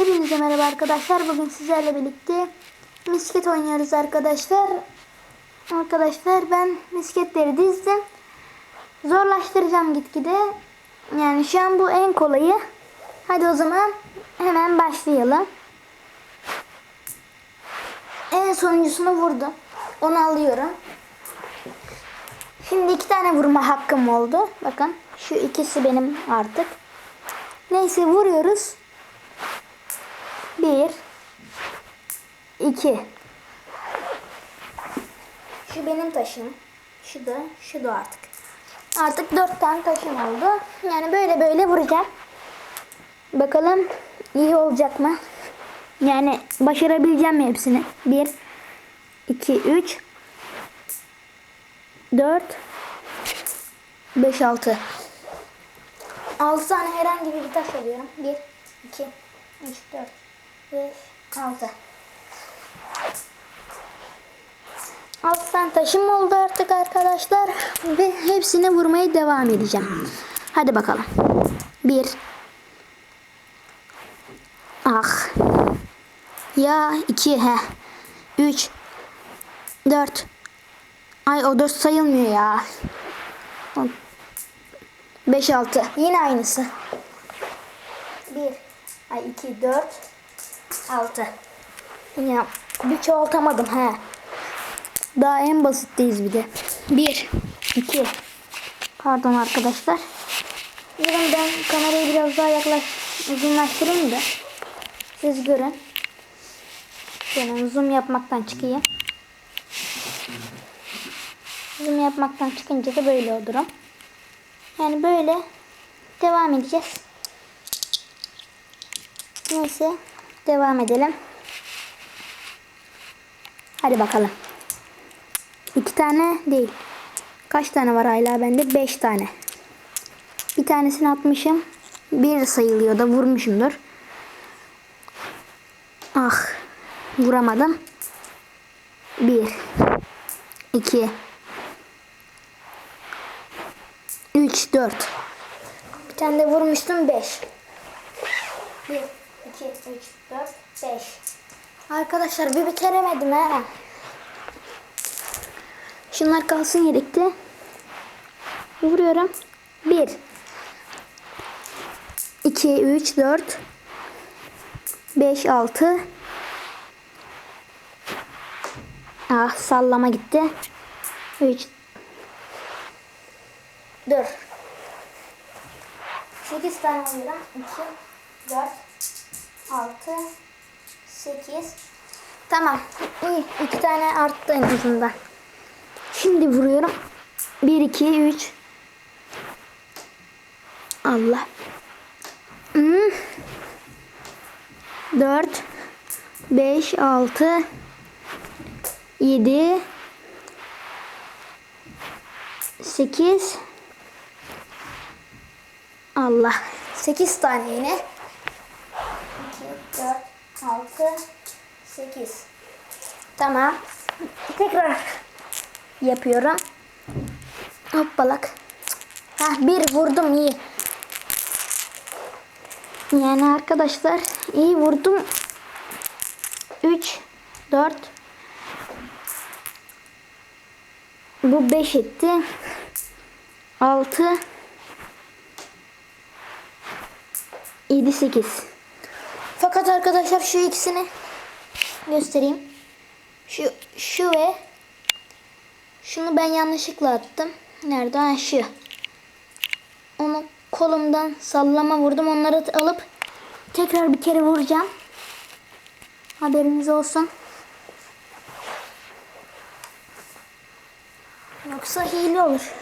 Hepinize merhaba arkadaşlar. Bugün sizlerle birlikte misket oynuyoruz arkadaşlar. Arkadaşlar ben misketleri dizdim. Zorlaştıracağım gitgide. Yani şu an bu en kolayı. Hadi o zaman hemen başlayalım. En sonuncusunu vurdum. Onu alıyorum. Şimdi iki tane vurma hakkım oldu. Bakın şu ikisi benim artık. Neyse vuruyoruz. Bir. iki. Şu benim taşım. Şu da, şu da artık. Artık dört tane taşım oldu. Yani böyle böyle vuracağım. Bakalım iyi olacak mı? Yani başarabileceğim mi hepsini? Bir, iki, üç, dört, beş, altı. 6 tane herhangi bir taş alıyorum. 1, 2, 3, 4, ve kaldı. Alttan taşım oldu artık arkadaşlar. Ve hepsini vurmaya devam edeceğim. Hadi bakalım. Bir. Ah. Ya iki he. Üç. Dört. Ay o dört sayılmıyor ya. Beş altı. Yine aynısı. Bir. Ay iki dört. Altı. Ya bir çoğaltamadım he. Daha en basitteyiz bir de. Bir. iki. Pardon arkadaşlar. Durun ben kamerayı biraz daha yaklaş uzunlaştırayım da siz görün. Şöyle zoom yapmaktan çıkayım. Zoom yapmaktan çıkınca da böyle olurum. Yani böyle devam edeceğiz. Neyse devam edelim. Hadi bakalım. İki tane değil. Kaç tane var hala bende? Beş tane. Bir tanesini atmışım. Bir sayılıyor da vurmuşumdur. Ah. Vuramadım. Bir. iki, Üç, dört. Bir tane de vurmuştum beş. Bir, iki, üç, dört, beş. Arkadaşlar bir bitiremedim ha. Şunlar kalsın yedekte. Vuruyorum. Bir. iki, üç, dört. Beş, altı. Ah sallama gitti. Üç. Dur. Sekiz tane alıyorum. İki, dört, altı, sekiz. Tamam. İyi. iki tane arttı en azından. Şimdi vuruyorum. Bir, iki, üç. Allah. Hmm. Dört, beş, altı, yedi, sekiz. Allah. Sekiz tane yine. İki, dört, altı, sekiz. Tamam. Tekrar yapıyorum. Hoppalak. Hah bir vurdum iyi. Yani arkadaşlar iyi vurdum. 3 4 Bu 5 etti. 6 7 8 Fakat arkadaşlar şu ikisini göstereyim. Şu şu ve şunu ben yanlışlıkla attım. Nerede? Ha şu. Onu kolumdan sallama vurdum. Onları alıp tekrar bir kere vuracağım. Haberiniz olsun. Yoksa hile olur.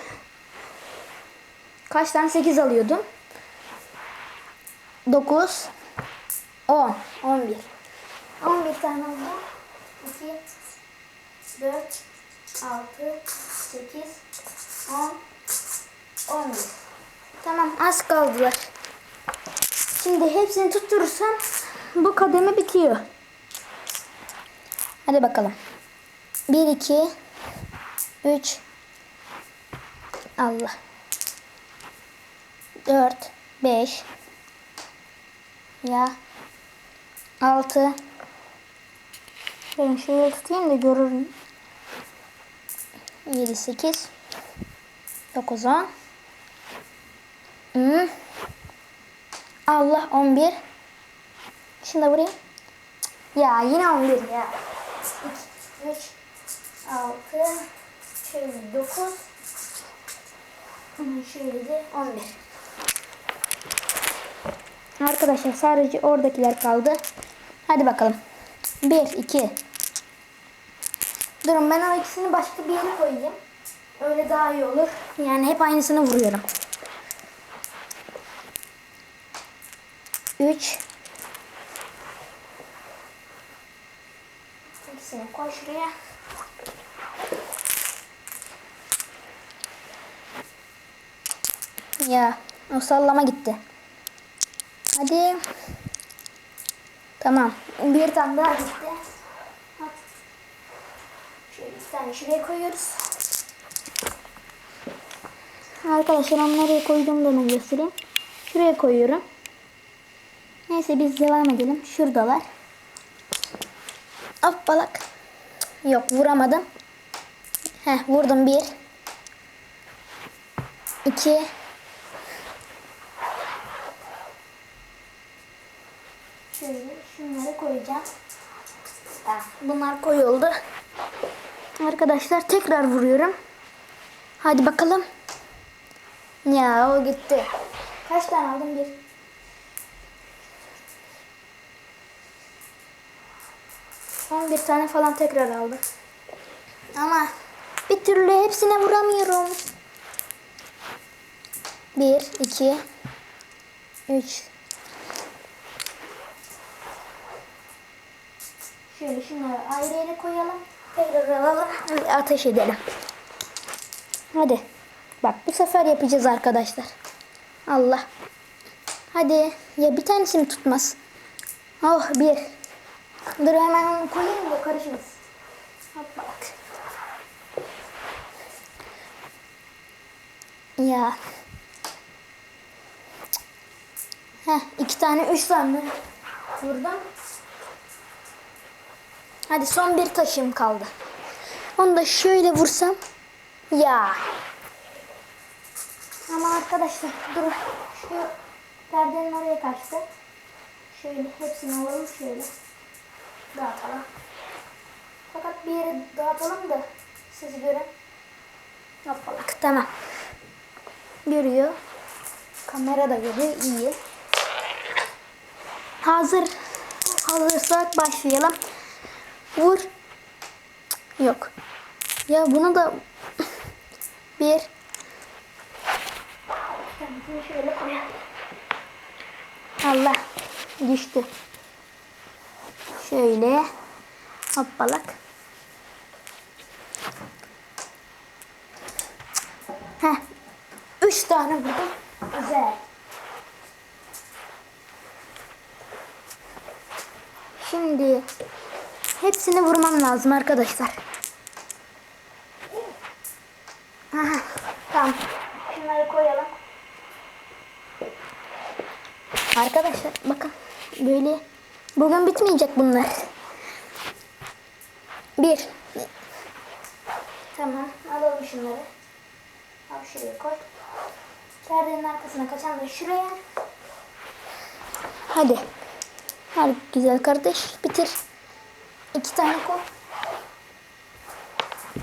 Kaç tane 8 alıyordum? 9 10 11 11 tane oldu. 2 4 6 8 10 11 Tamam az kaldılar. Şimdi hepsini tutturursam bu kademe bitiyor. Hadi bakalım. 1 2 3 Allah. 4 5 ya 6 Ben şöyle tutayım da görürüm. 7 8 9 10 Hmm. Allah 11 Şunu da vurayım. Ya yine 11 ya. 2 3 6 şöyle 9 şöyle de 11 Arkadaşlar sadece oradakiler kaldı. Hadi bakalım. 1, 2. Durun ben o ikisini başka bir yere koyayım. Öyle daha iyi olur. Yani hep aynısını vuruyorum. 3. İkisini koy şuraya. Ya o sallama gitti. Hadi. Tamam. Bir tane daha gitti. Hop. Şöyle bir tane şuraya koyuyoruz. Arkadaşlar onu nereye koyduğumu da ben göstereyim. Şuraya koyuyorum. Neyse biz devam edelim. Şuradalar. Hoppalak. Yok vuramadım. Heh vurdum bir. İki. Şöyle şunları koyacağım. Bunlar koyuldu. Arkadaşlar tekrar vuruyorum. Hadi bakalım. Ya o gitti. Kaç tane aldım? Bir. On bir tane falan tekrar aldım. Ama bir türlü hepsine vuramıyorum. Bir, iki, üç, Şöyle şunları ayrı yere koyalım. Tekrar alalım ateş edelim. Hadi. Bak bu sefer yapacağız arkadaşlar. Allah. Hadi. Ya bir tanesi mi tutmaz? Oh bir. Dur hemen onu koyayım da karışmasın. Hop bak. Ya. Heh iki tane üç tane. Buradan. Hadi son bir taşım kaldı. Onu da şöyle vursam. Ya. Ama arkadaşlar dur. Şu perdenin oraya kaçtı. Şöyle hepsini alalım şöyle. Dağıtalım. Fakat bir yere dağıtalım da siz görün. Hoppalak tamam. Görüyor. Kamera da görüyor iyi. Hazır. Hazırsak başlayalım. Vur. Yok. Ya bunu da bir. Allah düştü. Şöyle hoppalak. Heh. Üç tane vurdum. Güzel. Şimdi hepsini vurmam lazım arkadaşlar. Aha, tamam. Şunları koyalım. Arkadaşlar bakın böyle bugün bitmeyecek bunlar. Bir. Tamam alalım şunları. Al şuraya koy. Perdenin arkasına kaçan da şuraya. Hadi. Hadi güzel kardeş bitir. İki tane koy.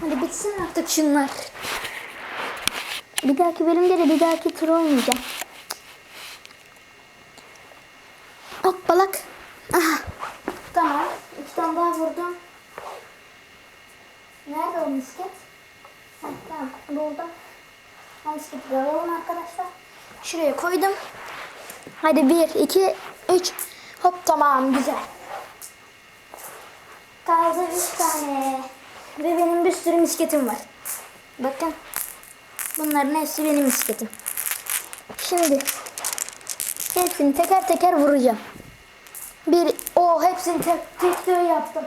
Hadi bitsin artık şunlar. Bir dahaki bölümde de bir dahaki tur oynayacağım. Hoppalak. Aha. Tamam. İki tane daha vurdum. Nerede o misket? Ha, tamam. Burada. O misketi alalım arkadaşlar. Şuraya koydum. Hadi bir, iki, üç. Hop tamam güzel. Kaldı üç tane. Ve benim bir sürü misketim var. Bakın. Bunların hepsi benim misketim. Şimdi hepsini teker teker vuracağım. Bir, o hepsini tek tek yaptım.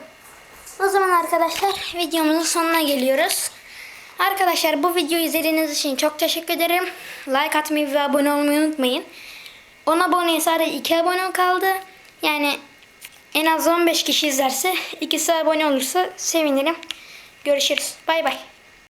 O zaman arkadaşlar videomuzun sonuna geliyoruz. Arkadaşlar bu videoyu izlediğiniz için çok teşekkür ederim. Like atmayı ve abone olmayı unutmayın. 10 aboneye sadece 2 abone kaldı. Yani En az 15 kişi izlerse, ikisi abone olursa sevinirim. Görüşürüz. Bay bay.